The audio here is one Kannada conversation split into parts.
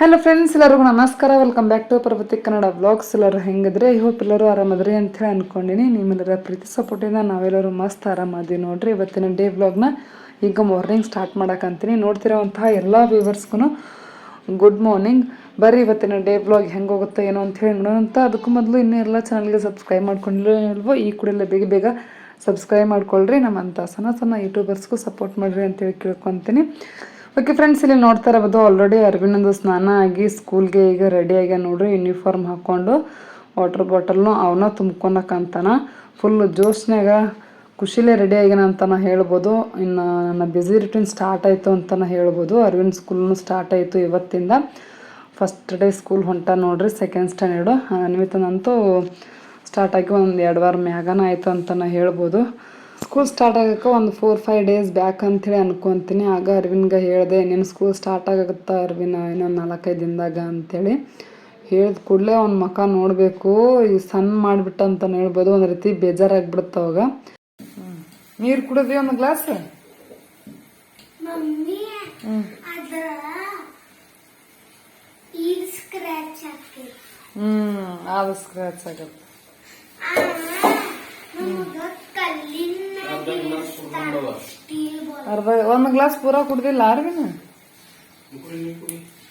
ಹಲೋ ಫ್ರೆಂಡ್ಸ್ ಎಲ್ಲರಿಗೂ ನಮಸ್ಕಾರ. Welcome back to Parvati Kannada vlogs ಎಲ್ಲರೂ ಹೆಂಗಿದ್ರೆ? ಈ ಹೋಪ್ ಎಲ್ಲರೂ ಆರಾಮದ್ರಿ ಅಂತ ಹೇಳಿ ಅನ್ಕೊಂಡಿನಿ. ನಿಮ್ಮೆಲ್ಲರ ಪ್ರೀತಿ ಸಪೋರ್ಟಿಂದ ನಾವೆಲ್ಲರೂ ಮಸ್ತ್ ಆರಾಮಾದೀವಿ ನೋಡ್ರಿ. ಇವತ್ತಿನ ಡೇ ಬ್ಲಾಗ್ನ ಈಗ ಮಾರ್ನಿಂಗ್ ಸ್ಟಾರ್ಟ್ ಮಾಡೋಕ್ಕಂತೀನಿ ನೋಡ್ತಿರೋವಂತಹ ಎಲ್ಲ ವ್ಯೂವರ್ಸ್ಗೂ ಗುಡ್ ಮಾರ್ನಿಂಗ್ ಬರ್ರಿ ಇವತ್ತಿನ ಡೇ ಬ್ಲಾಗ್ ಹೆಂಗೆ ಹೋಗುತ್ತೆ ಏನೋ ಅಂತ ಹೇಳಿ ನೋಡೋಣ ಅದಕ್ಕೂ ಮೊದಲು ಇನ್ನೂ ಎಲ್ಲ ಚಾನಲ್ಗೆ ಸಬ್ಸ್ಕ್ರೈಬ್ ಮಾಡ್ಕೊಂಡಿಲ್ವೋ ಈ ಕೂಡಲೇ ಬೇಗ ಬೇಗ ಸಬ್ಸ್ಕ್ರೈಬ್ ಮಾಡ್ಕೊಳ್ರಿ. ನಮ್ಮಂಥ ಸಣ್ಣ ಸಣ್ಣ ಯೂಟ್ಯೂಬರ್ಸ್ಗೂ ಸಪೋರ್ಟ್ ಮಾಡಿರಿ ಅಂತೇಳಿ ಕೇಳ್ಕೊತೀನಿ. ಓಕೆ ಫ್ರೆಂಡ್ಸ್ ಇಲ್ಲಿ ನೋಡ್ತಾ ಇರಬಹುದು ಆಲ್ರೆಡಿ ಅರವಿಂದೊಂದು ಸ್ನಾನ ಆಗಿ ಸ್ಕೂಲ್ಗೆ ಈಗ ರೆಡಿ ಆಗ್ಯಾನ ನೋಡ್ರಿ ಯೂನಿಫಾರ್ಮ್ ಹಾಕ್ಕೊಂಡು ವಾಟರ್ ಬಾಟಲ್ನು ಅವನ ತುಂಬ್ಕೊಳಕಂತಾನ ಫುಲ್ ಜೋಶ್ನಾಗ ಖುಷಿಲೇ ರೆಡಿ ಆಗ್ಯಾನ ಅಂತಾನ ಹೇಳ್ಬೋದು. ಇನ್ನು ನನ್ನ ಬ್ಯುಸಿ ರುಟೀನ್ ಸ್ಟಾರ್ಟ್ ಆಯಿತು ಅಂತಾನ ಹೇಳ್ಬೋದು. ಅರವಿಂದ್ ಸ್ಕೂಲ್ನು ಸ್ಟಾರ್ಟ್ ಆಯಿತು ಇವತ್ತಿಂದ. ಫಸ್ಟ್ ಡೇ ಸ್ಕೂಲ್ ಹೊಂಟ ನೋಡ್ರಿ ಸೆಕೆಂಡ್ ಸ್ಟ್ಯಾಂಡರ್ಡು ಅನ್ವಿತನಂತೂ ಸ್ಟಾರ್ಟ್ ಆಗಿ ಒಂದು ಎರಡು ವಾರ ಮ್ಯಾಗನ ಆಯಿತು ಅಂತಾನ ಹೇಳ್ಬೋದು. ಸ್ಕೂಲ್ ಸ್ಟಾರ್ಟ್ ಆಗಕ್ಕೆ ಒಂದು ಫೋರ್ ಫೈವ್ ಡೇಸ್ ಬ್ಯಾಕ್ ಅಂಥೇಳಿ ಅನ್ಕೊತೀನಿ. ಆಗ ಅರವಿಂದ್ಗೆ ಹೇಳಿದೆ ನಿನ್ನ ಸ್ಕೂಲ್ ಸ್ಟಾರ್ಟ್ ಆಗುತ್ತಾ ಅರ್ವಿನ ಇನ್ನೊಂದು ನಾಲ್ಕೈದು ದಿನದಾಗ ಅಂಥೇಳಿ ಹೇಳಿದ ಕೂಡಲೇ ಅವ್ನ ಮಕ ನೋಡಬೇಕು ಈ ಸಣ್ಣ ಮಾಡಿಬಿಟ್ಟ ಅಂತ ಹೇಳ್ಬೋದು. ಒಂದು ರೀತಿ ಬೇಜಾರಾಗ್ಬಿಡುತ್ತೆ ಅವಾಗ. ನೀರು ಕುಡಿದ್ವಿ ಒಂದು ಗ್ಲಾಸ್? ಹ್ಮ್. ಅದು ಸ್ಕ್ರಾಚ್ ಆಗತ್ತೆ. ಅರ್ಧ ಒಂದು ಗ್ಲಾಸ್ ಪೂರ ಕುಡ್ದಿಲ್ಲ ಅರ್ವಿನ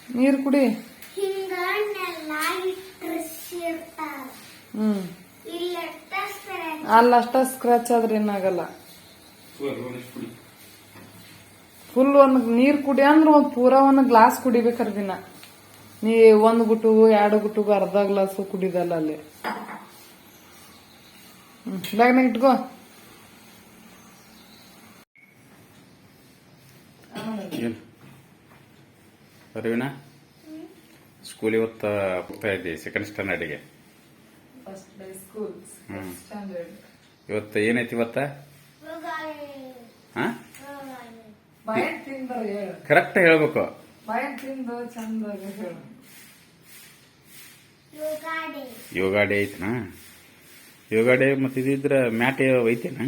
ನೀರು ಕುಡಿ. ಹ್ಮ್. ಅಲ್ಲ ಅಷ್ಟ ಸ್ಕ್ರಾಚ್ ಆದ್ರೆ ಏನಾಗಲ್ಲ ಫುಲ್ ಒಂದು ನೀರು ಕುಡಿ ಅಂದ್ರೆ ಒಂದು ಪೂರ ಒಂದು ಗ್ಲಾಸ್ ಕುಡಿಬೇಕಾರ ದಿನ. ನೀ ಒಂದು ಗುಟು ಎರಡು ಗುಟುಗು ಅರ್ಧ ಗ್ಲಾಸು ಕುಡಿದಲ್ಲ ಅಲ್ಲಿ. ಹ್ಮ್ ಬ್ಯಾಗ್ನಾಗ ಇಟ್ಕೋ. ಅರಿವಿನ? ಸ್ಕೂಲ್ ಇವತ್ತು ಹೋಗ್ತಾ ಇದ್ದಿ ಸೆಕೆಂಡ್ ಸ್ಟ್ಯಾಂಡರ್ಡಿಗೆ ಇವತ್ತು ಏನೈತಿ ಇವತ್ತ? ಕರೆಕ್ಟ್ ಹೇಳ್ಬೇಕು. ಯೋಗಾಡಿ ಯೋಗ ಡೇ ಐತನಾ? ಯೋಗ ಡೇ ಮತ್ತೆ ಇದಿದ್ರ ಮ್ಯಾಟ್ ಐತೇನ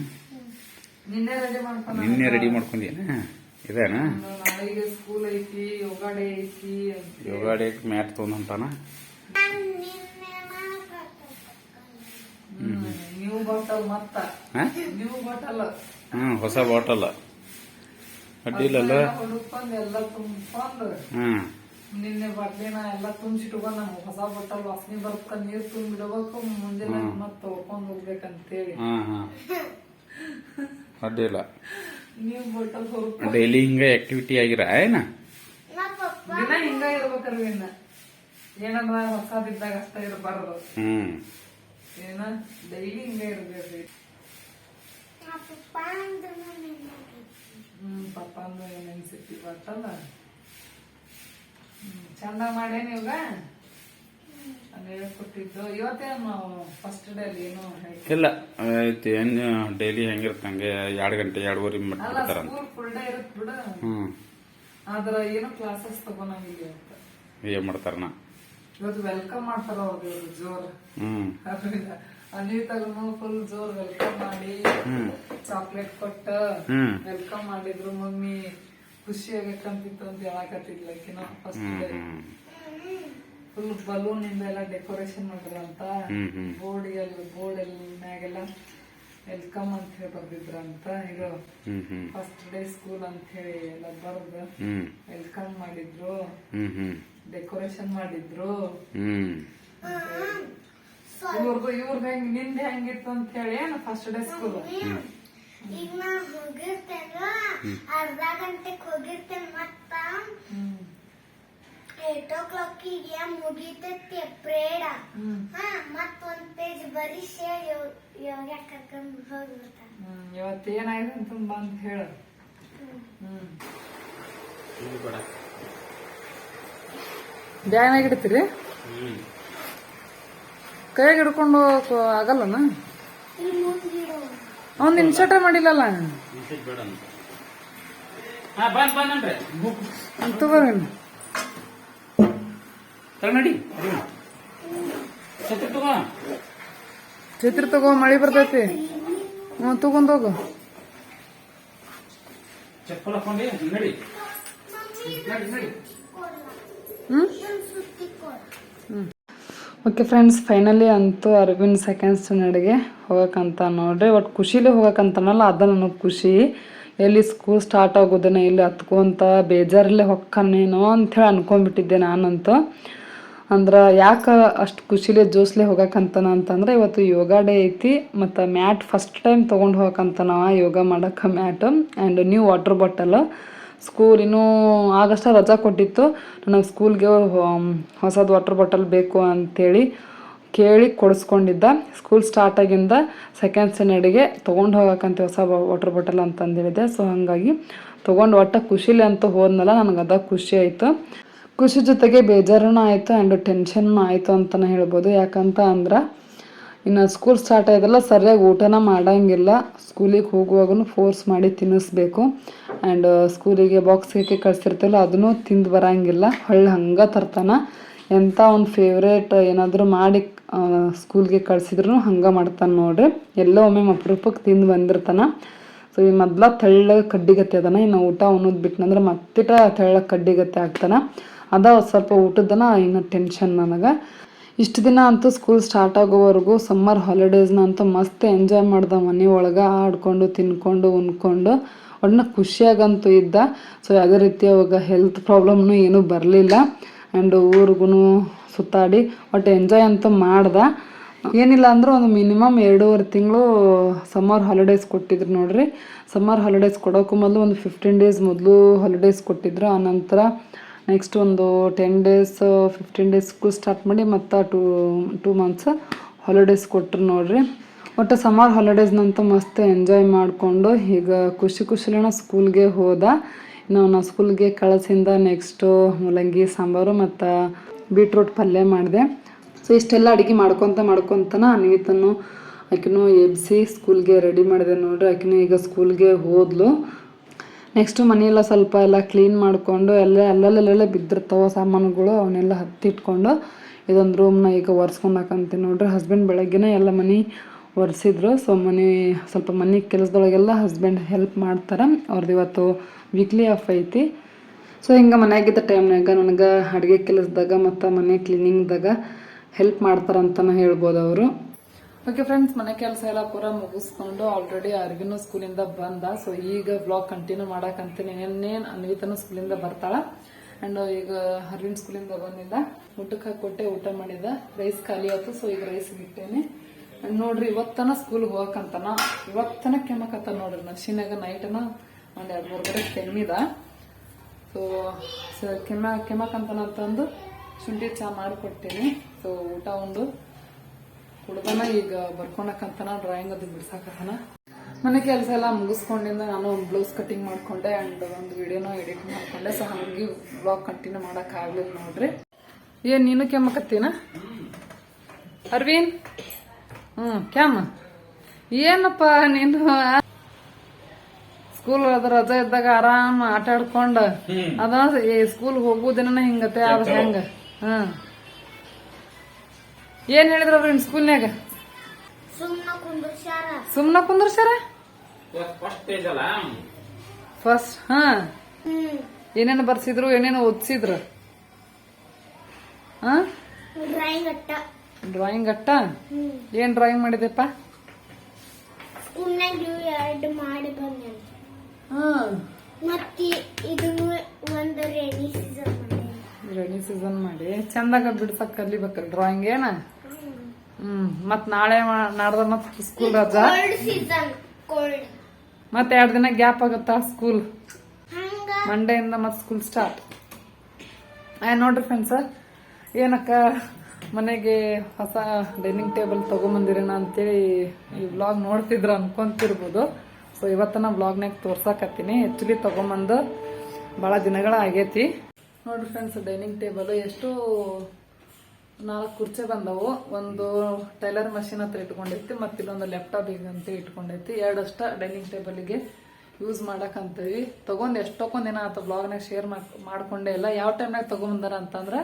ನಿನ್ನೆ ರೆಡಿ ಮಾಡ್ಕೊಂಡ ನಿನ್ನೆ ರೆಡಿ ಮಾಡ್ಕೊಂಡೇನ ಇದೇನಾ? ನಾಳೆಗೆ ಸ್ಕೂಲ್ ಐತಿ ಯೋಗ ಡೇ ಐತಿ ಯೋಗಾಡೆ ಯೋಗ ಡೇ ಮ್ಯಾಟ್ ತೊಗೊಂಡಂತಾನ? ನೀವು ಬಾಟಲ್ ಮತ್ತ? ನೀವು ಬಾಟಲ್ ಹ್ಮ್ ಹೊಸ ಬಾಟಲ್ ಅಡ್ಡಿಲ್ಲಲ್ಲ ಹುಡುಕೊಂಡ್ ಎಲ್ಲ ತುಂಬ್ಕೊಂಡು. ಹ್ಮ್. ನಿನ್ನೆ ಬಡ್ಲಿನ ಎಲ್ಲ ತುಂಬಿಸಿಟ್ಕೊಂಡ್ ನಮ್ಗೆ ಹೊಸ ಬಾಟಲ್ ವಾಸನೆ ಬರ್ತ ನೀರ್ ತುಂಬಿಡ್ಬೇಕು. ಮುಂಜಾನೆ ಮತ್ ತೊಳ್ಕೊಂಡ್ ಹೋಗ್ಬೇಕಂತೇಳಿ. ಅಡ್ಡಿಲ್ಲ. ಡೈಲಿ ಹಿಂಗ ಆಕ್ಟಿವಿಟಿ ಆಗಿರ ಏನ? ದಿನ ಹಿಂಗ ಇರ್ಬೇಕಲ್ವ ಇನ್ನ ಏನಂದ್ರ ಹೊಸದಿದ್ದಾಗ ಅಷ್ಟ ಇರಬಾರ್ದು. ಹ್ಮ್. ಏನ? ಡೈಲಿ ಹಿಂಗ ಇರ್ಬೇಕು. ಹ್ಮ್ ಪಪ್ಪ ಅಂದ್ರೆ ಏನ್ ಅನ್ಸಿತಿ ಬರ್ತದ ಚಂದ ಮಾಡೇನಿ ಇವಾಗ? ಇಲ್ಲ ಐತಿ ಏನು ಡೈಲಿ ಹೆಂಗಿರುತ್ತೆ ಹಂಗೆ ಎರಡು ಗಂಟೆ ಎರಡೂವರೆ ಅಲ್ಲ ಬಿಡ್ತಾರಂತ. ಸ್ಕೂಲ್ ಫುಲ್ ಡೇ ಇರುತ್ತೆ ಬಿಡ. ಹ್ಮ್. ಆದ್ರ ಏನೋ ಕ್ಲಾಸಸ್ ತಗೊಂಡಂಗಿಲ್ಲ ಏನ್ ಮಾಡ್ತಾರನ ಇವತ್ತು ವೆಲ್ಕಮ್ ಮಾಡ್ತಾರ ಅವ್ರು ಜೋರ್. ಹ್ಮ್. ಅನಿತಾಗೂ ಫುಲ್ ಜೋರ್ ವೆಲ್ಕಮ್ ಮಾಡಿ ಚಾಕ್ಲೇಟ್ ಕೊಟ್ಟ. ವೆಲ್ಕಮ್ ಮಾಡಿದ್ರು ಮಮ್ಮಿ. ಖುಷಿ ಆಗಕ್ಕಂತಿತ್ತು ಅಂತ ಹೇಳಕತ್ತಿದ್ಲಕಿನ ಫಸ್ಟ್ ಡೇ ಫುಲ್ ಬಲೂನ್ ಇಂದ ಎಲ್ಲ ಡೆಕೋರೇಷನ್ ಮಾಡಿದ್ರಂತ. ಬೋರ್ಡ್ ಎಲ್ಲ ಬೋರ್ಡ್ ಎಲ್ಲ ಮ್ಯಾಗೆಲ್ಲ ವೆಲ್ಕಮ್ ಅಂತ ಹೇಳಿ ಬರ್ದಿದ್ರಂತ. ಇದು ಫಸ್ಟ್ ಡೇ ಸ್ಕೂಲ್ ಅಂತ ಹೇಳಿ ಎಲ್ಲ ಬರ್ದು ವೆಲ್ಕಮ್ ಮಾಡಿದ್ರು. ಡೆಕೋರೇಷನ್ ಮಾಡಿದ್ರು. ಇವ್ರದ್ದು ಇವ್ರದ್ದು ಹೆಂಗ್ನಿಂದ ಹೆಂಗಿತ್ತು ಅಂತ ಹೇಳಿ ಏನು ಫಸ್ಟ್ ಡೇ ಸ್ಕೂಲ್ ಈಗ ನಾ ಹೋಗಿರ್ತೇನ? ಅರ್ಧ ಗಂಟೆಗೆ ಹೋಗಿರ್ತೇನೆ ಮತ್ತ? ಏಟ್ ಓ ಕ್ಲಾಕಿಗೆ ಮುಗಿತೈತೆ ಪ್ರೇಡ ಹಾ ಮತ್ ಒಂದ್ ಪೇಜ್ ಬರೀಸೆ ಯೋಗ ಕರ್ಕೊಂಡ್ ಹೋಗ್ಬಿಡ್ತಾನೆ. ಹ್ಮ್ ಇವತ್ತು ಏನಾಯ್ತು ಅಂತ ಬಂದು ಹೇಳು. ಹ್ಮ್. ಬ್ಯಾಗ್ನಾಗ ಇಡ್ತೀರಿ? ಕೈಯಾಗ ಹಿಡ್ಕೊಂಡು ಹೋಗಕ್ ಆಗಲ್ಲನ? ಅವ್ನ್ ಇನ್ಸರ್ಟ ಮಾಡಿಲ್ಲಲ್ಲ? ತಗೋರಿ ತಗೊಂಡಿ ಛತ್ರಿ ತಗೋ. ಛತ್ರಿ ತಗೋ ಮಳಿ ಬರ್ತೈತಿ. ಹ್ಞೂ ತಗೊಂಡ್ ಹೋಗು. ಚಪ್ಪಲ್ ಹಾಕೊಂಡಿ ನಡಿ. ಹ್ಞೂ ಓಕೆ ಫ್ರೆಂಡ್ಸ್ ಫೈನಲಿ ಅಂತೂ ಅರವಿಂದ್ ಸೆಕೆಂಡ್ ಸ್ಟ್ಯಾಂಡರ್ಡ್ಗೆ ಹೋಗಕ್ಕಂತ ನೋಡ್ರಿ. ಒಟ್ಟು ಖುಷಿಲಿ ಹೋಗಕ್ಕಂತನಲ್ಲ ಅದ ನನಗೆ ಖುಷಿ. ಎಲ್ಲಿ ಸ್ಕೂಲ್ ಸ್ಟಾರ್ಟ್ ಆಗೋದನ್ನ ಇಲ್ಲಿ ಹತ್ಕೊಂತ ಬೇಜಾರಲ್ಲೇ ಹೊಕ್ಕನೇನೋ ಅಂಥೇಳಿ ಅನ್ಕೊಂಡ್ಬಿಟ್ಟಿದ್ದೆ ನಾನಂತೂ. ಅಂದ್ರೆ ಯಾಕೆ ಅಷ್ಟು ಖುಷಿಲೇ ಜೋಸ್ಲೆ ಹೋಗಕ್ಕಂತನ ಅಂತಂದ್ರೆ ಇವತ್ತು ಯೋಗ ಡೇ ಐತಿ, ಮತ್ತು ಮ್ಯಾಟ್ ಫಸ್ಟ್ ಟೈಮ್ ತೊಗೊಂಡು ಹೋಗಕ್ಕಂತ ನಾವ ಯೋಗ ಮಾಡೋಕ್ಕೆ mat. And new water bottle school ಇನ್ನೂ ಆಗಷ್ಟ ರಜಾ ಕೊಟ್ಟಿತ್ತು, ನನಗೆ ಸ್ಕೂಲ್ಗೆ ಹೊಸದು ವಾಟರ್ ಬಾಟಲ್ ಬೇಕು ಅಂತೇಳಿ ಕೇಳಿ ಕೊಡಿಸ್ಕೊಂಡಿದ್ದ. ಸ್ಕೂಲ್ ಸ್ಟಾರ್ಟ್ ಆಗಿಂದ ಸೆಕೆಂಡ್ ಸ್ಟ್ಯಾಂಡರ್ಡಿಗೆ ತೊಗೊಂಡು ಹೋಗಕ್ಕಂತ ಹೊಸ ವಾಟರ್ ಬಾಟಲ್ ಅಂತಂದೇಳಿದೆ ಸೊ ಹಾಗಾಗಿ ತೊಗೊಂಡು ಒಟ್ಟ ಖುಷಿಲಿ ಅಂತ ಹೋದ್ನಲ್ಲ, ನನಗೆ ಅದ ಖುಷಿ ಆಯಿತು. ಖುಷಿ ಜೊತೆಗೆ ಬೇಜಾರನೂ ಆಯಿತು ಆ್ಯಂಡ್ ಟೆನ್ಷನ್ನು ಆಯಿತು ಅಂತಲೇ ಹೇಳ್ಬೋದು. ಯಾಕಂತ ಅಂದ್ರೆ, ಇನ್ನು ಸ್ಕೂಲ್ ಸ್ಟಾರ್ಟ್ ಆಯ್ತಲ್ಲ, ಸರಿಯಾಗಿ ಊಟನ ಮಾಡಂಗಿಲ್ಲ. ಸ್ಕೂಲಿಗೆ ಹೋಗುವಾಗೂ ಫೋರ್ಸ್ ಮಾಡಿ ತಿನ್ನಿಸ್ಬೇಕು. ಆ್ಯಂಡ್ ಸ್ಕೂಲಿಗೆ ಬಾಕ್ಸ್ ಹಾಕಿ ಕಳಿಸಿರ್ತಲ್ಲ ಅದನ್ನು ತಿಂದು ಬರಂಗಿಲ್ಲ. ಹೊಳ್ಳಿ ಹಂಗೆ ತರ್ತಾನೆ. ಎಂಥ ಒಂದು ಫೇವ್ರೇಟ್ ಏನಾದರೂ ಮಾಡಿ ಸ್ಕೂಲ್ಗೆ ಕಳಿಸಿದ್ರು ಹಂಗೆ ಮಾಡ್ತಾನೆ ನೋಡ್ರಿ. ಎಲ್ಲೋ ಒಮ್ಮೆ ಅಪರೂಪಕ್ಕೆ ತಿಂದು ಬಂದಿರ್ತಾನೆ. ಸೊ ಈ ಮೊದ್ಲ ತೆಳ್ಳಗೆ ಕಡ್ಡಿಗತ್ತೆ ಅದನ. ಇನ್ನು ಊಟ ಅನ್ನೋದು ಬಿಟ್ನಂದ್ರೆ ಮತ್ತಿಟ ತೆಳ್ಳಗೆ ಕಡ್ಡಿಗತ್ತೆ ಆಗ್ತಾನ ಅದ ಸ್ವಲ್ಪ ಊಟದನ ಇನ್ನು ಟೆನ್ಷನ್ ನನಗೆ. ಇಷ್ಟು ದಿನ ಅಂತೂ ಸ್ಕೂಲ್ ಸ್ಟಾರ್ಟ್ ಆಗೋವರೆಗೂ ಸಮ್ಮರ್ ಹಾಲಿಡೇಸ್ನ ಅಂತೂ ಮಸ್ತ್ ಎಂಜಾಯ್ ಮಾಡ್ದೆ ಮನೆ ಒಳಗೆ, ಆಡ್ಕೊಂಡು, ತಿನ್ಕೊಂಡು, ಉಣ್ಕೊಂಡು. ಒಳ್ಳೆ ಖುಷಿಯಾಗಂತೂ ಇದ್ದ. ಸೊ ಯಾವುದೇ ರೀತಿ ಅವಾಗ ಹೆಲ್ತ್ ಪ್ರಾಬ್ಲಮ್ನು ಏನೂ ಬರಲಿಲ್ಲ. ಆ್ಯಂಡ್ ಊರಿಗೂ ಸುತ್ತಾಡಿ ಒಟ್ಟು ಎಂಜಾಯ್ ಅಂತೂ ಮಾಡ್ದೆ. ಏನಿಲ್ಲ ಅಂದ್ರೆ ಒಂದು ಮಿನಿಮಮ್ ಎರಡೂವರೆ ತಿಂಗಳು ಸಮ್ಮರ್ ಹಾಲಿಡೇಸ್ ಕೊಟ್ಟಿದ್ರು ನೋಡ್ರಿ. ಸಮ್ಮರ್ ಹಾಲಿಡೇಸ್ ಕೊಡೋಕ್ಕೂ ಮೊದಲು ಒಂದು ಫಿಫ್ಟೀನ್ ಡೇಸ್ ಮೊದಲು ಹಾಲಿಡೇಸ್ ಕೊಟ್ಟಿದ್ರು. ಆನಂತರ ನೆಕ್ಸ್ಟ್ ಒಂದು ten days fifteen days school start ಮಾಡಿ ಮತ್ತು ಟೂ ಟೂ ಮಂತ್ಸ್ ಹಾಲಿಡೇಸ್ ಕೊಟ್ಟರು ನೋಡ್ರಿ. ಒಟ್ಟು ಸಮ್ಮರ್ ಹಾಲಿಡೇಸ್ನಂತೂ ಮಸ್ತ್ ಎಂಜಾಯ್ ಮಾಡಿಕೊಂಡು ಈಗ ಖುಷಿ ಖುಷಿಲೇನ ಸ್ಕೂಲ್ಗೆ ಹೋದ. ನಾವು ನಾ ಸ್ಕೂಲ್ಗೆ ಕಳಿಸಿಂದ ನೆಕ್ಸ್ಟು ಮೂಲಂಗಿ ಸಾಂಬಾರು ಮತ್ತು ಬೀಟ್ರೂಟ್ ಪಲ್ಯ ಮಾಡಿದೆ. ಸೊ ಇಷ್ಟೆಲ್ಲ ಅಡುಗೆ ಮಾಡ್ಕೊತ ಮಾಡ್ಕೊತನ ಅನ್ವಿತನು, ಆಕಿನೂ ಎಬ್ಸಿ ಸ್ಕೂಲ್ಗೆ ರೆಡಿ ಮಾಡಿದೆ ನೋಡ್ರಿ. ಆಕಿನೂ ಈಗ ಸ್ಕೂಲ್ಗೆ ಹೋದ್ಲು. ನೆಕ್ಸ್ಟು ಮನೆಯೆಲ್ಲ ಸ್ವಲ್ಪ ಎಲ್ಲ ಕ್ಲೀನ್ ಮಾಡಿಕೊಂಡು ಎಲ್ಲ ಅಲ್ಲಲ್ಲೆಲ್ಲ ಬಿದ್ದಿರ್ತಾವೆ ಸಾಮಾನುಗಳು, ಅವನ್ನೆಲ್ಲ ಹತ್ತಿಟ್ಕೊಂಡು ಇದೊಂದು ರೂಮ್ನ ಈಗ ಒರೆಸ್ಕೊಂಡಾಕಂತೀನಿ ನೋಡ್ರಿ. ಹಸ್ಬೆಂಡ್ ಬೆಳಗ್ಗೆನೇ ಎಲ್ಲ ಮನೆ ಒರೆಸಿದ್ರು. ಸೊ ಮನೆ ಸ್ವಲ್ಪ ಮನೆ ಕೆಲಸದೊಳಗೆಲ್ಲ ಹಸ್ಬೆಂಡ್ ಹೆಲ್ಪ್ ಮಾಡ್ತಾರೆ. ಅವ್ರದ್ದು ಇವತ್ತು ವೀಕ್ಲಿ ಆಫ್ ಐತಿ. ಸೊ ಹಿಂಗೆ ಮನೆಯಾಗಿದ್ದ ಟೈಮ್ನಾಗ ನನಗೆ ಅಡುಗೆ ಕೆಲಸದಾಗ ಮತ್ತು ಮನೆ ಕ್ಲೀನಿಂಗ್ದಾಗ ಹೆಲ್ಪ್ ಮಾಡ್ತಾರಂತ ಹೇಳ್ಬೋದು ಅವರು. ಓಕೆ ಫ್ರೆಂಡ್ಸ್ ಮನೆ ಕೆಲಸ ಎಲ್ಲ ಪೂರ ಮುಗಿಸ್ಕೊಂಡು ಆಲ್ರೆಡಿ ಅರ್ವಿನೂ ಸ್ಕೂಲಿಂದ ಬಂದ. ಸೊ ಈಗ ಬ್ಲಾಗ್ ಕಂಟಿನ್ಯೂ ಮಾಡಕಂತೀನಿ. ಇನ್ನೇನು ಅನ್ವಿತನ ಸ್ಕೂಲಿಂದ ಬರ್ತಾಳ. ಅಂಡ್ ಈಗ ಅರ್ವಿನ್ ಸ್ಕೂಲಿಂದ ಬಂದಿದ್ದ. ಊಟಕ್ಕೆ ಹಾಕೊಟ್ಟೆ ಊಟ ಮಾಡಿದ. ರೈಸ್ ಖಾಲಿ ಆಯ್ತು ಸೊ ಈಗ ರೈಸ್ ಬಿಟ್ಟೇನೆ ನೋಡ್ರಿ, ಇವತ್ತನ ಸ್ಕೂಲ್ ಹೋಗಕ್ಕಂತನ ಇವತ್ತನ ಕೆಮ್ಮಕತ್ತ ನೋಡ್ರಿ. ನಶಿನಾಗ ನೈಟನ ಒಂದು ಎರಡು ಮೂರು ಕಡೆ ಕೆಮ್ಮಿದ. ಸೊ ಕೆಮ್ಮ, ಕೆಮ್ಮಕಂತನ ಅಂತಂದು ಶುಂಠಿ ಚಾ ಮಾಡಿಕೊಟ್ಟೇನೆ. ಸೊ ಊಟ ಉಂಡು ಕುಡ್ದನ ಈಗ ಬರ್ಕೊಳಕಂತನ ಡ್ರಾಯಿಂಗ್ ಅದು ಬಿಡ್ಸಾಕತ್ತನ. ಮನೆ ಕೆಲಸ ಎಲ್ಲ ಮುಗಿಸ್ಕೊಂಡಿಂದ ನಾನು ಒಂದು ಬ್ಲೌಸ್ ಕಟಿಂಗ್ ಮಾಡ್ಕೊಂಡೆ ಆ್ಯಂಡ್ ಒಂದು ವಿಡಿಯೋನ ಎಡಿಟ್ ಮಾಡ್ಕೊಂಡೆ. ಸೊ ಹಂಗೆ ಬ್ಲಾಗ್ ಕಂಟಿನ್ಯೂ ಮಾಡೋಕ್ಕಾಗಲಿಲ್ಲ ಆಗ್ಲಿಲ್ಲ ನೋಡ್ರಿ. ಏನ್ ನೀನು ಕೆಮ್ಮಕತ್ತೀನ ಅರ್ವಿನ್ ಹ್ಮ್ ಕೆಮ್ಮ. ಏನಪ್ಪ ನೀನು? ಸ್ಕೂಲ್ ಅದ ರಜೆ ಇದ್ದಾಗ ಆರಾಮ್ ಆಟ ಆಡ್ಕೊಂಡು ಅದ ಸ್ಕೂಲ್ ಹೋಗುದಿನ ಹಿಂಗತೆ ಅದ ಹೆಂಗ? ಹ್ಮ್. ಏನ್ ಹೇಳಿದ್ರ ಅವ್ರ ಸ್ಕೂಲ್ನ್ಯಾಗ ಸುಮ್ಮನೆ ಕುಂದ್ರಸ್ಯಾರ. ಸುಮ್ನ ಕುಂದ್ರಸ್ಯಾರ? ಫಸ್ಟ್ ಫಸ್ಟ್ ಹಾ. ಏನೇನು ಬರ್ಸಿದ್ರು ಏನೇನು ಓದ್ಸಿದ್ರು? ಹಾ? ಡ್ರಾಯಿಂಗ್ ಅಟ್ಟ. ಡ್ರಾಯಿಂಗ್ ಅಟ್ಟ? ಏನ್ ಡ್ರಾಯಿಂಗ್ ಮಾಡಿದೆಪ್ಪ ಎರಡು ಮಾಡಿ ಬಂದೆ ಹಾ. ಮತ್ತೆ ಇದನ್ನು ಒಂದು ರೆಡಿ ಸೀಸನ್ ಮಾಡಿ. ರೈನಿ ಸೀಸನ್ ಮಾಡಿ. ಚಂದಾಗ ಬಿಡ್ಸಕ್ ಕಲಿಬೇಕಲ್ಲ ಡ್ರಾಯಿಂಗ್ ಏನ? ಹ್ಮ್ ಮತ್ ನಾಳೆ ನಾಡ್ದ ಮತ್ ಸ್ಕೂಲ್ ರಜಾ. ಮತ್ ಎರಡ್ ದಿನ ಗ್ಯಾಪ್ ಆಗುತ್ತಾ ಸ್ಕೂಲ್ ಮಂಡೇ ಇಂದ ಮತ್ ಸ್ಕೂಲ್ ಸ್ಟಾರ್ಟ್ ನೋಡ್ರಿ ಫ್ರೆಂಡ್ಸ್ ಏನಕ್ಕ ಮನೆಗೆ ಹೊಸ ಡೈನಿಂಗ್ ಟೇಬಲ್ ತಗೊಂಬಂದಿರೇನ ಅಂತೇಳಿ ಈ ಬ್ಲಾಗ್ ನೋಡ್ತಿದ್ರ ಅನ್ಕೊಂತಿರ್ಬೋದು. ಸೊ ಇವತ್ತನ ವ್ಲಾಗ್ನಾಗ ತೋರ್ಸಾಕತ್ತೀನಿ. ಆಕ್ಚುಲಿ ತಗೊಂಬಂದು ಭಾಳ ದಿನಗಳ ಆಗೈತಿ ನೋಡ್ರಿ ಫ್ರೆಂಡ್ಸ್ ಡೈನಿಂಗ್ ಟೇಬಲ್ ಎಷ್ಟು ನಾಲ್ಕು ಕುರ್ಚಿ ಬಂದವು. ಒಂದು ಟೈಲರ್ ಮಷಿನ್ ಹತ್ರ ಇಟ್ಕೊಂಡೈತಿ ಮತ್ತೆ ಇಲ್ಲೊಂದು ಲ್ಯಾಪ್ಟಾಪ್ ಅಂತ ಇಟ್ಕೊಂಡೈತಿ ಎರಡಷ್ಟ ಡೈನಿಂಗ್ ಟೇಬಲ್ಗೆ ಯೂಸ್ ಮಾಡಕ್ಕಂತೀವಿ ತಗೊಂಡ್ ಎಷ್ಟೊಕ್ಕೊಂದು ದಿನ ಆತ ಬ್ಲಾಗ್ನಾಗ ಶೇರ್ ಮಾಡ್ಕೊಂಡೇ ಇಲ್ಲ. ಯಾವ ಟೈಮ್ನಾಗ ತಗೊಂಬಂದಾರ ಅಂತಂದ್ರೆ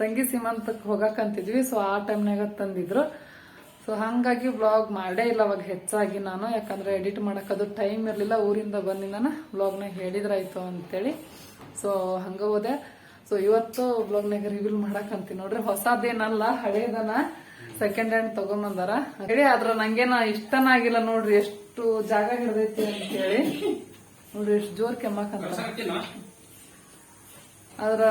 ತಂಗಿ ಸೀಮಂತಕ್ಕೆ ಹೋಗಕ್ಕಂತಿದ್ವಿ ಸೊ ಆ ಟೈಮ್ನಾಗ ತಂದಿದ್ರು. ಸೊ ಹಂಗಾಗಿ ಬ್ಲಾಗ್ ಮಾಡೇ ಇಲ್ಲ ಅವಾಗ ಹೆಚ್ಚಾಗಿ ನಾನು. ಯಾಕಂದ್ರೆ ಎಡಿಟ್ ಮಾಡಕ್ ಅದು ಟೈಮ್ ಇರಲಿಲ್ಲ. ಊರಿಂದ ಬಂದು ನಾನು ಬ್ಲಾಗ್ನಾಗ ಹೇಳಿದ್ರಾಯ್ತು ಅಂತೇಳಿ. ಸೊ ಹಂಗ ಹೋದೆ. ಸೊ ಇವತ್ತು ಬ್ಲಾಗ್ನಾಗ ರಿವೀಲ್ ಮಾಡಕಂತೀನಿ ನೋಡ್ರಿ, ಹೊಸದೇನಲ್ಲ, ಹಳೇದನ ಸೆಕೆಂಡ್ ಹ್ಯಾಂಡ್ ತಗೊಂಬಂದಾರ. ಹೇಳಿ, ಆದ್ರ ನಂಗೇನ ಇಷ್ಟನ ಆಗಿಲ್ಲ ನೋಡ್ರಿ, ಎಷ್ಟು ಜಾಗ ಹಿಡ್ದೈತಿ ಅಂತೇಳಿ. ನೋಡ್ರಿ, ಎಷ್ಟು ಜೋರ್ ಕೆಮ್ಮಕಂತ ಆದ್ರ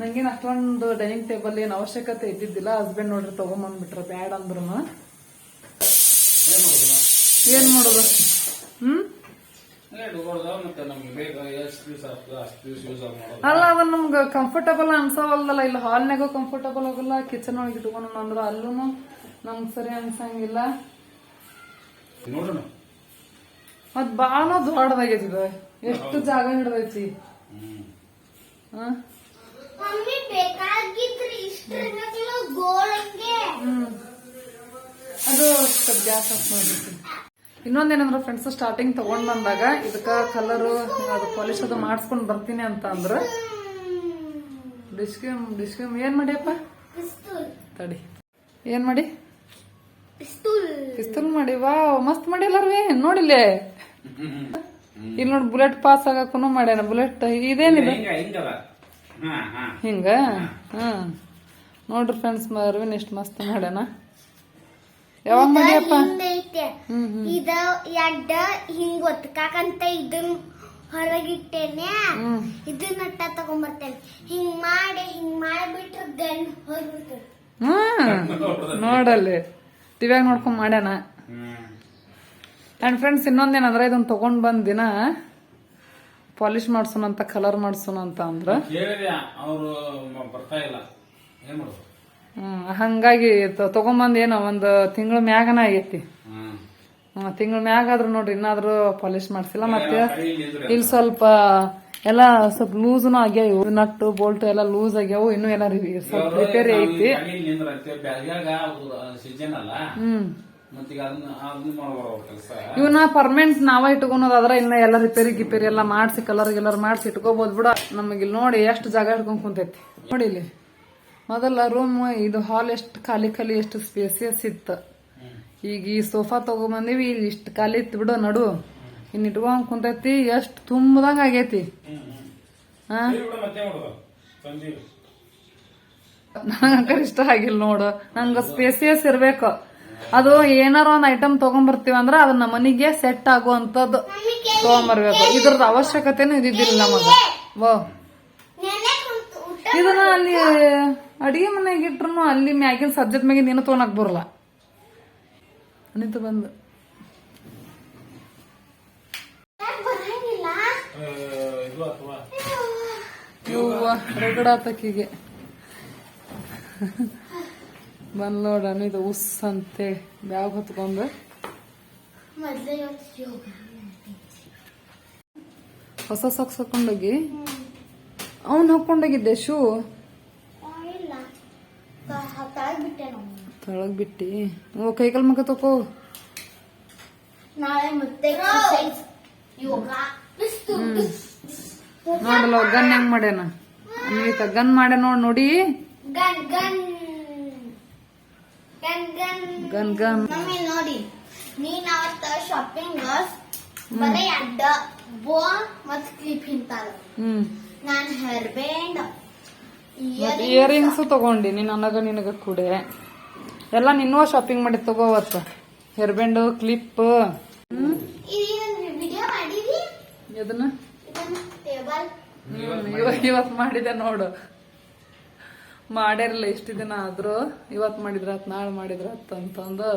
ನಂಗೇನ ಅಷ್ಟೊಂದು ಡೈನಿಂಗ್ ಟೇಬಲ್ ಏನ್ ಅವಶ್ಯಕತೆ ಇದ್ದಿದ್ದಿಲ್ಲ. ಹಸ್ಬೆಂಡ್ ನೋಡ್ರಿ, ತಗೊಂಬಂದ್ಬಿಟ್ರ, ಬ್ಯಾಡ್ ಅಂದ್ರು ಏನ್ ಮಾಡೋದು? ಹ್ಮ್? ಅಲ್ಲ ಅವ ನಮ್ಗ ಕಂಫರ್ಟಬಲ್ ಅನ್ಸವಲ್ದಲ್ಲ ಇಲ್ಲಿ ಹಾಲ್ನಾಗೂ ಕಂಫರ್ಟಬಲ್ ಆಗಲ್ಲ ಕಿಚನ್ ಒಳಗೆ ಇಟ್ಕೊಂಡು ಅಂದ್ರ ಅಲ್ಲೂ ನಮ್ಗ್ ಸರಿ ಅನ್ಸಂಗಿಲ್ಲ. ಮತ್ ಬಾಳ ದೊಡ್ಡದಾಗೈತಿ ಇದು ಎಷ್ಟು ಜಾಗ ಹಿಡ್ದೈತಿ. ಅದು ಸ್ವಲ್ಪ ಗ್ಯಾಸ್ ಮಾಡ್ಬೇಕು ಇನ್ನೊಂದೇನಂದ್ರ ಫ್ರೆಂಡ್ಸ್ ಸ್ಟಾರ್ಟಿಂಗ್ ತಗೊಂಡ್ ಬಂದಾಗ ಇದಕ್ಕ ಕಲರ್ ಅದು ಪಾಲಿಶ್ ಅದು ಮಾಡಿಸ್ಕೊಂಡ್ ಬರ್ತೀನಿ ಅಂತ ಅಂದ್ರ. ಡಿಸ್ಕ್ಯೂಮ್ ಡಿಸ್ಕ್ಯೂಮ್ ಏನ್ ಮಾಡಿಯಪ್ಪ ತಡಿ. ಏನ್ ಮಾಡಿ? ಪಿಸ್ತೂಲ್. ಮಾಡಿ ವಾ ಮಸ್ತ್ ಮಾಡಿ ಎಲ್ಲಾರ್ವೇ ನೋಡಿಲ್ಲೇ ಇಲ್ಲಿ. ನೋಡಿ ಬುಲೆಟ್ ಪಾಸ್ ಆಗಕ್ಕೂ ಮಾಡ್ಯಾನ ಬುಲೆಟ್ ಇದೇನಿದೆ ಹಿಂಗ ಹಾ ಹಾ. ಹಿಂಗ? ಹ್ಮ್ ನೋಡ್ರಿ ಫ್ರೆಂಡ್ಸ್ ಅರವಿಂದ್ ಎಷ್ಟು ಮಸ್ತ್ ಮಾಡ್ಯಾನ. ಯಾವಾಗ ಮಾಡ್ಯಪ್ಪ ಹ್ಮ್ ಇದ ಎಡ್ಡ ಹಿಂಗ್ ಒತ್ಕಾಕಂತ ಇದನ್ ಹೊರಗಿಟ್ಟೇನೆ. ಇದನ್ನ ಅಟ್ಟ ತಗೊಂಬರ್ತೇನೆ. ಹಿಂಗ್ ಮಾಡಿ ಹಿಂಗ್ ಮಾಡಿಬಿಟ್ರೆ ಗನ್ ಹೊರಬಿಡ್ತೇನೆ ಹ್ಮ್. ನೋಡಲ್ಲಿ. ಟಿವ್ಯಾಗ ನೋಡ್ಕೊಂಡ್ ಮಾಡ್ಯಾನ. ಹ್ಮ್ ಅಂಡ್ ಫ್ರೆಂಡ್ಸ್ ಇನ್ನೊಂದೇನಂದ್ರೆ ಇದನ್ನ ತಗೊಂಡ್ ಬಂದ್ ದಿನ ಪಾಲಿಶ್ ಮಾಡ್ಸೋಣ ಅಂತ ಕಲರ್ ಮಾಡ್ಸೋಣ ಅಂತ ಅಂದ್ರ ಅವರು ಬರ್ತಾ ಇಲ್ಲ. ಏನ್ ಮಾಡೋದು ಹ್ಮ್ ಹಂಗಾಗಿ ತಗೊಂಬಂದ್ ಏನೋ ಒಂದ್ ತಿಂಗಳ ಮ್ಯಾಗನ ಆಗೈತಿ. ತಿಂಗಳ ಮ್ಯಾಗ ಆದ್ರೂ ನೋಡ್ರಿ ಇನ್ನಾದ್ರೂ ಪಾಲಿಶ್ ಮಾಡ್ಸಿಲ್ಲ ಮತ್ತೆ ಇಲ್ಲಿ ಸ್ವಲ್ಪ ಎಲ್ಲ ಸ್ವಲ್ಪ ಲೂಸ್ನು ಆಗ್ಯಾವ ಇವು ನಟ್ಟು ಬೋಲ್ಟ್ ಎಲ್ಲ ಲೂಸ್ ಆಗ್ಯಾವು ಇನ್ನು ಎಲ್ಲ ಸ್ವಲ್ಪ ರಿಪೇರಿ ಐತಿ. ಹ್ಮ್. ಇವನ್ನ ಪರ್ಮನೆಂಟ್ ನಾವ ಇಟ್ಕೊಳೋದಾದ್ರ ಇನ್ನ ಎಲ್ಲ ರಿಪೇರಿ ಗಿಪೇರಿ ಎಲ್ಲ ಮಾಡ್ಸಿ ಕಲರ್ ಗಿಲರ್ ಮಾಡ್ಸಿ ಇಟ್ಕೋಬಹುದು ಬಿಡ. ನಮಗೆ ಇಲ್ಲಿ ನೋಡಿ ಎಷ್ಟು ಜಾಗ ಇಟ್ಕೊಂಡ್ ಕುಂತೈತಿ. ನೋಡಿ ಇಲ್ಲಿ. ಮೊದಲ ರೂಮ್ ಇದು ಹಾಲ್ ಎಷ್ಟು ಖಾಲಿ ಖಾಲಿ ಎಷ್ಟು ಸ್ಪೇಸಿಯಸ್ ಇತ್ತು. ಈಗ ಈ ಸೋಫಾ ತಗೊಂಬಂದೀವಿ, ಇಲ್ಲಿ ಇಷ್ಟು ಖಾಲಿ ಇತ್ತು ಬಿಡು, ನಡು. ಇನ್ ಇಟ್ಕೊಂಡ್ ಕುಂತೈತಿ, ಎಷ್ಟು ತುಂಬದಂಗ ಆಗೈತಿ. ನಂಗ ಇಷ್ಟ ಆಗಿಲ್ಲ ನೋಡು. ನಂಗ ಸ್ಪೇಸಿಯಸ್ ಇರ್ಬೇಕು. ಅದು ಏನಾರ ಒಂದ್ ಐಟಮ್ ತಗೊಂಡ್ಬರ್ತೀವಿ ಅಂದ್ರ ಅದನ್ನ ಮನಿಗೆ ಸೆಟ್ ಆಗುವಂತದ್ದು ತಗೊಂಬರ್ಬೇಕು. ಇದ್ರದ್ದು ಅವಶ್ಯಕತೆನೂ ಇದ್ದಿಲ್ಲ ನಮಗ. ವಾ. ನೆನೆ ಇದನ್ನ ಅಲ್ಲಿ ಅಡಿಗೆ ಮನೆಗೆ ಇಟ್ರು ಅಲ್ಲಿ ಮ್ಯಾಗಿನ ಸಬ್ಜೆಕ್ಟ್ ಮ್ಯಾಗಿನ ಏನು ತೊಗೊಳಕ್ ಬರಲ್ಲ. ಅನಿತು ಬಂದ. ರಗಡಾತಕ್ಕಿಗೆ ಬಂದ್ ನೋಡ ಅನಿತ ಉಸ್ ಅಂತೇಳಿ ಬ್ಯಾಗ್ ಹೊತ್ಕೊಂಡು. ಹೊಸ ಸಾಕ್ಸ್ ಹಾಕೊಂಡೋಗಿ. ಅವನ್ ಹಾಕೊಂಡೋಗಿದ್ದೆ ಶೂ ಆ, ಇಲ್ಲ ಬಿಟ್ಟೆ ನಾವು ತೊಳಗ್ ಬಿಟ್ಟಿ. ಓ ಕೈಕಾಲ್ ಮಗ ತಕೋ. ನಾಳೆ ಮತ್ತೆ ನೋಡಲ್ಲ ಗನ್ ಹೆಂಗ್ ಮಾಡ್ಯಾನ? ಅನ್ವಿತ ಗನ್ ಮಾಡ್ಯ ನೋಡ್ ನೋಡಿ. Gun gun. ನೋಡಿ. ನೀನ್ ಅವತ್ತ ಶಾಪಿಂಗ್ ಬರೀ ಅಡ್ಡ ಬೋ ಮತ್ ಕ್ಲಿಪ್ ಹಿಂತಾರ ನಾನ್ ಹೇರ್ ಬ್ಯಾಂಡ್ ಇಯರಿಂಗ್ಸ್ ತಗೊಂಡಿ ನೀನ್ ನನಗ ನಿನಗ ಕೂಡೆ. ಎಲ್ಲ ನಿನ್ನೂ ಶಾಪಿಂಗ್ ಮಾಡಿ ತಗೋವತ್ತ ಹೇರ್ ಬ್ಯಾಂಡ್ ಕ್ಲಿಪ್ ಇವತ್ ಮಾಡಿದೆ ನೋಡು. ಮಾಡ್ಯಾರಲ್ಲ ಇಷ್ಟು ದಿನ ಆದ್ರೂ. ಇವತ್ ಮಾಡಿದ್ರಾತ್ ನಾಳೆ ಮಾಡಿದ್ರಾತ್ ಅಂತಂದು.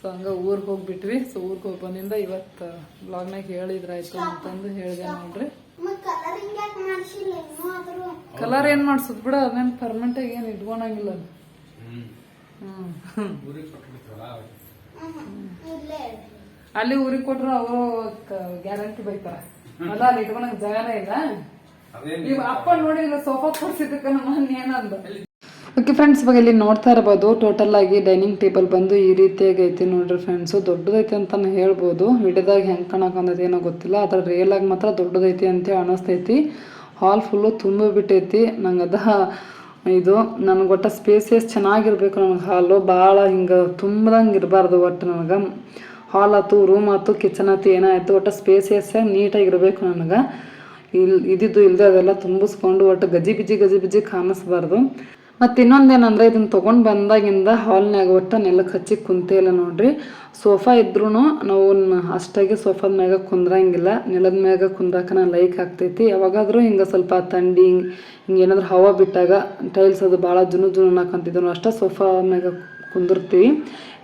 ಸೊ ಹಂಗ ಊರ್ ಹೋಗ್ಬಿಟ್ವಿ. ಸೊ ಊರ್ಗ್ ಹೋಗಿ ಬಂದಿಂದ ಇವತ್ ಬ್ಲಾಗ್ನಾಗ ಹೇಳಿದ್ರಾಯ್ತು ಅಂತಂದು ಹೇಳಿದೆ ನೋಡ್ರಿ. ಮತ್ ಕಲರಿಂಗ್ ಯಾಕೆ ಮಾಡಿಸಿಲ್ಲ? ಇನ್ನೂ ಆದ್ರೂ. ಕಲರ್ ಏನ್ ಮಾಡ್ಸುದ್ ಬಿಡ ಅದೇನ್ ಪರ್ಮನೆಂಟ್ ಆಗಿ ಏನ್ ಇಟ್ಕೊಳಂಗಿಲ್ಲ ಅಲ್ಲಿ ಊರಿಗೆ ಕೊಟ್ರು ಅವರು ಗ್ಯಾರಂಟಿ ಬೈತಾರ. ಅಲ್ಲ ಅಲ್ಲಿ ಇಟ್ಕೊಳಕ್ ಜಾಗನೇ ಇಲ್ಲ. ನೀವು ಅಪ್ಪ ನೋಡಿದ್ರೆ ಸೋಫಾ ಕೊಡ್ಸಿದ್ದಕ್ಕ ನಮ್ಮ ಏನಂದ ಓಕೆ ಫ್ರೆಂಡ್ಸ್ ಇವಾಗ ಇಲ್ಲಿ ನೋಡ್ತಾ ಇರ್ಬೋದು ಟೋಟಲ್ ಆಗಿ ಡೈನಿಂಗ್ ಟೇಬಲ್ ಬಂದು ಈ ರೀತಿಯಾಗಿ ಐತಿ ನೋಡ್ರಿ ಫ್ರೆಂಡ್ಸು ದೊಡ್ಡದೈತಿ ಅಂತಾನೆ ಹೇಳ್ಬೋದು. ವಿಡಿಯೋದಾಗ ಹೆಂಗೆ ಕಾಣಕಂದೈತಿ ಏನೋ ಗೊತ್ತಿಲ್ಲ. ಅದ್ರ ರಿಯಲ್ ಆಗಿ ಮಾತ್ರ ದೊಡ್ಡದೈತಿ ಅಂತ ಅನಿಸ್ತೈತಿ. ಹಾಲ್ ಫುಲ್ಲು ತುಂಬ ಬಿಟ್ಟೈತಿ. ನಂಗೆ ಅದ ಇದು ನನಗೆ ಒಟ್ಟು ಸ್ಪೇಸಸ್ ಚೆನ್ನಾಗಿರ್ಬೇಕು ನನಗೆ ಹಾಲು ಭಾಳ ಹಿಂಗೆ ತುಂಬದಂಗೆ ಇರಬಾರ್ದು ಒಟ್ಟು ನನಗೆ. ಹಾಲ್ ಆಯ್ತು ರೂಮ್ ಆಯ್ತು ಕಿಚನ್ ಆಯ್ತು ಏನಾಯಿತು ಒಟ್ಟು ಸ್ಪೇಸಿಯಸ್ ನೀಟಾಗಿರಬೇಕು ನನಗೆ. ಇಲ್ಲಿ ಇದ್ದಿದ್ದು ಇಲ್ಲದೆ ಅದೆಲ್ಲ ತುಂಬಿಸ್ಕೊಂಡು ಒಟ್ಟು ಗಜಿ ಬಿಜಿ ಗಜಿ ಬಿಜಿ ಕಾಣಿಸ್ಬಾರ್ದು. ಮತ್ತು ಇನ್ನೊಂದೇನಂದ್ರೆ ಇದನ್ನ ತೊಗೊಂಡು ಬಂದಾಗಿಂದ ಹಾಲ್ನಾಗ ಒಟ್ಟು ನೆಲಕ್ಕೆ ಹಚ್ಚಿ ಕುಂತೇ ಇಲ್ಲ ನೋಡ್ರಿ. ಸೋಫಾ ಇದ್ರೂ ನಾವು ಅಷ್ಟಾಗಿ ಸೋಫಾದ ಮ್ಯಾಗ ಕುಂದ್ರಂಗಿಲ್ಲ. ನೆಲದ ಮ್ಯಾಗ ಕುಂದ್ರಕನ ಲೈಕ್ ಆಗ್ತೈತಿ. ಯಾವಾಗಾದರೂ ಹಿಂಗೆ ಸ್ವಲ್ಪ ತಂಡಿ, ಹಿಂಗೆ ಏನಾದ್ರು ಹವಾ ಬಿಟ್ಟಾಗ ಟೈಲ್ಸ್ ಅದು ಭಾಳ ಜುನು ಜುನು ಹಾಕಂತಿದ್ರು ಅಷ್ಟೇ ಸೋಫಾ ಮ್ಯಾಗ ಕುಂದಿರ್ತೀವಿ.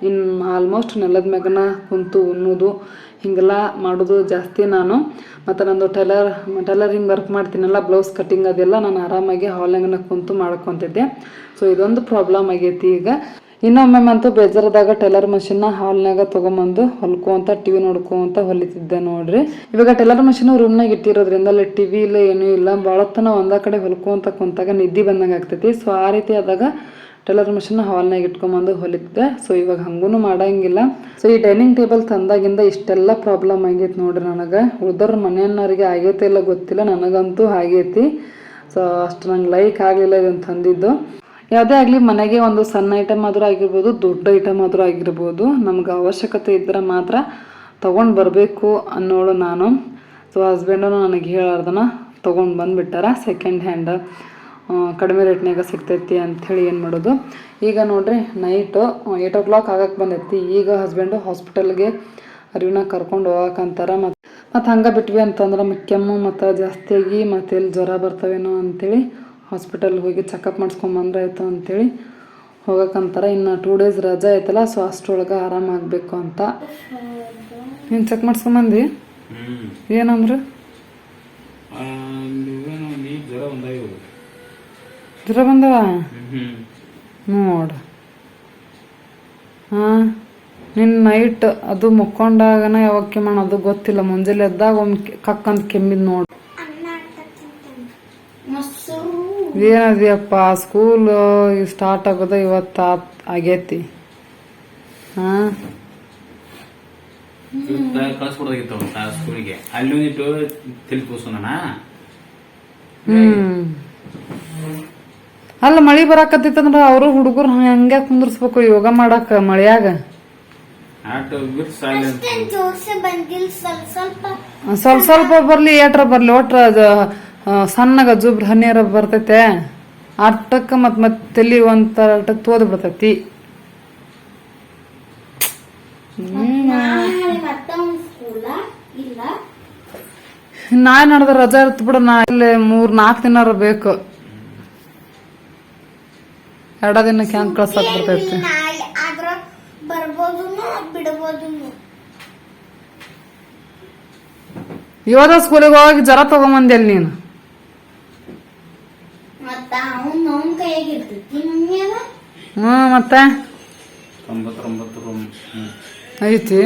ಇನ್ನು ಆಲ್ಮೋಸ್ಟ್ ನೆಲದ ಮ್ಯಾಗನ ಕುಂತು ಉಣ್ಣೋದು, ಹಿಂಗೆಲ್ಲ ಮಾಡೋದು ಜಾಸ್ತಿ ನಾನು. ಮತ್ತು ನಂದು ಟೈಲರ್, ಟೈಲರಿಂಗ್ ವರ್ಕ್ ಮಾಡ್ತೀನಲ್ಲ ಬ್ಲೌಸ್ ಕಟ್ಟಿಂಗ್ ಅದೆಲ್ಲ ನಾನು ಆರಾಮಾಗಿ ಹಾಲ್ನಾಗನ ಕುಂತು ಮಾಡ್ಕೊತಿದ್ದೆ. ಸೊ ಇದೊಂದು ಪ್ರಾಬ್ಲಮ್ ಆಗೈತಿ ಈಗ. ಇನ್ನೊಮ್ಮೆ ಅಂತೂ ಬೇಜಾರದಾಗ ಟೈಲರ್ ಮಷಿನ್ನ ಹಾಲ್ನಾಗ ತೊಗೊಂಬಂದು ಹೊಲ್ಕೊಂತ ಟಿ ವಿ ನೋಡ್ಕೊಂತ ಹೊಲಿತಿದ್ದೆ ನೋಡ್ರಿ. ಇವಾಗ ಟೈಲರ್ ಮಷಿನ್ ರೂಮ್ನಾಗ ಇಟ್ಟಿರೋದ್ರಿಂದ ಅಲ್ಲಿ ಟಿ ವಿ ಇಲ್ಲ, ಏನೂ ಇಲ್ಲ ಭಾಳ ತನ ಒಂದ ಕಡೆ ಹೊಲ್ಕೊಂತ ಕುಂತಾಗ ನಿದ್ದೆ ಬಂದಂಗೆ ಆಗ್ತೈತಿ. ಸೊ ಆ ರೀತಿ ಆದಾಗ ಟೈಲರ್ ಮಷಿನ್ ಹಾಲ್ನಾಗ ಇಟ್ಕೊಂಬಂದು ಹೊಲಿದ್ದೆ ಸೊ ಇವಾಗ ಹಂಗೂ ಮಾಡಂಗಿಲ್ಲ. ಸೊ ಈ ಡೈನಿಂಗ್ ಟೇಬಲ್ ತಂದಾಗಿಂದ ಇಷ್ಟೆಲ್ಲ ಪ್ರಾಬ್ಲಮ್ ಆಗೈತೆ ನೋಡ್ರಿ ನನಗೆ. ಉಳ್ದವ್ರ ಮನೆಯನ್ನವ್ರಿಗೆ ಆಗೈತೆ ಇಲ್ಲ ಗೊತ್ತಿಲ್ಲ, ನನಗಂತೂ ಆಗೈತಿ. ಸೊ ಅಷ್ಟು ನಂಗೆ ಲೈಕ್ ಆಗಲಿಲ್ಲ ಇದನ್ನು ತಂದಿದ್ದು. ಯಾವುದೇ ಆಗಲಿ ಮನೆಗೆ ಒಂದು ಸಣ್ಣ ಐಟಮ್ ಆದರೂ ಆಗಿರ್ಬೋದು, ದೊಡ್ಡ ಐಟಮ್ ಆದರೂ ಆಗಿರ್ಬೋದು, ನಮ್ಗೆ ಅವಶ್ಯಕತೆ ಇದ್ದರೆ ಮಾತ್ರ ತೊಗೊಂಡು ಬರಬೇಕು ಅನ್ನೋಳು ನಾನು. ಸೊ ಹಸ್ಬೆಂಡು ನನಗೆ ಹೇಳಾರ್ದನ, ತೊಗೊಂಡು ಬಂದುಬಿಟ್ಟಾರ ಸೆಕೆಂಡ್ ಹ್ಯಾಂಡ್ ಕಡಿಮೆ ರೇಟ್ನಾಗ ಸಿಗ್ತೈತಿ ಅಂಥೇಳಿ ಏನು ಮಾಡೋದು? ಈಗ ನೋಡಿರಿ ನೈಟು ಏಯ್ಟ್ ಓ ಕ್ಲಾಕ್ ಆಗಕ್ಕೆ ಬಂದೈತಿ. ಈಗ ಹಸ್ಬೆಂಡು ಹಾಸ್ಪಿಟಲ್ಗೆ ಅರಿವಿನ ಕರ್ಕೊಂಡು ಹೋಗಕ್ಕಂತಾರ ಮತ್ತು ಮತ್ತು ಹಂಗೆ ಬಿಟ್ವಿ ಅಂತಂದ್ರೆ ಮತ್ತು ಕೆಮ್ಮು ಮತ್ತು ಜಾಸ್ತಿಯಾಗಿ ಮತ್ತು ಎಲ್ಲಿ ಜ್ವರ ಬರ್ತಾವೇನೋ ಅಂಥೇಳಿ ಹಾಸ್ಪಿಟಲ್ಗೆ ಹೋಗಿ ಚೆಕಪ್ ಮಾಡಿಸ್ಕೊಂಬಂದ್ರೆ ಆಯಿತು ಅಂಥೇಳಿ ಹೋಗಕ್ಕಂತಾರೆ ಇನ್ನು ಟೂ ಡೇಸ್ ರಜೆ ಐತಲ್ಲ ಸೊ ಅಷ್ಟರೊಳಗೆ ಆರಾಮಾಗಬೇಕು ಅಂತ. ನೀನು ಚೆಕ್ ಮಾಡಿಸ್ಕೊಂಬಂದು ಏನಂದ್ರೆ? ಜ್ವರ ಜ್ವರ ಬಂದವ ನೋಡು. ಹಾಂ? ನಿನ್ನ ನೈಟ್ ಅದು ಮುಕ್ಕೊಂಡಾಗನ ಯಾವಾಗ ಕೆಮ್ಮಣ ಅದು ಗೊತ್ತಿಲ್ಲ. ಮುಂಜಾನೆ ಎದ್ದಾಗ ಒಮ್ಮೆ ಕಕ್ಕಂತ ಕೆಮ್ಮಿದ್ ನೋಡು. ಏನದಿಯಪ್ಪ? ಸ್ಕೂಲ್ ಸ್ಟಾರ್ಟ್ ಆಗೋದ ಇವತ್ತು ಆಗೇತಿ ಆಗೈತಿ. ಹಾಂ? ಕಳ್ಸ್ಕೊಡ್ದಾಗಿತ್ತು ಸ್ಕೂಲಿಗೆ ಅಲ್ಲಿ ಒಂದಿಟ್ಟು ತಲೆ ಕೂಸೋಣ ಹ್ಮ್. ಅಲ್ಲ ಮಳಿ ಬರಾಕತ್ತಿತ್ತಂದ್ರ ಅವರು ಹುಡುಗರು ಹಂಗೆ ಕುಂದ್ರಸ್ಬೇಕು ಯೋಗ ಮಾಡಾಕ ಮಳಿಯಾಗ. ಸ್ವಲ್ಪ ಸ್ವಲ್ಪ. ಬರ್ಲಿ ಏಟ್ರ ಬರ್ಲಿ ಒಟ್ರ ಸಣ್ಣಗ ಜುಬ್ರ ಹನ್ನೆರ ಬರ್ತೈತೆ. ಅಟ್ಟಕ್ಕ ಮತ್ ಮತ್ ತಲಿ ಒಂಥರ ಅಟ್ಟಕ್ ತೋದ್ ಬಿಡ್ತೈತಿ. ನಾ ನಡೆದ ರಜಾ ಇರ್ತ ಬಿಡ ನಾ ಇಲ್ಲಿ ಮೂರ್ ನಾಲ್ಕು ದಿನ ಬೇಕು. ಎರಡ ದಿನಕ್ಕೆ ಹೆಂಗ್ ಕಳ್ಸಕ್ ಬರ್ತೈತಿ? ಇವಾಗ ಸ್ಕೂಲಿಗೆ ಹೋಗಿ ಜರ ತಗೊಂಬಂದಿ ನೀನು? ಹ್ಮ್ ಮತ್ತೆ? ಐತಿ.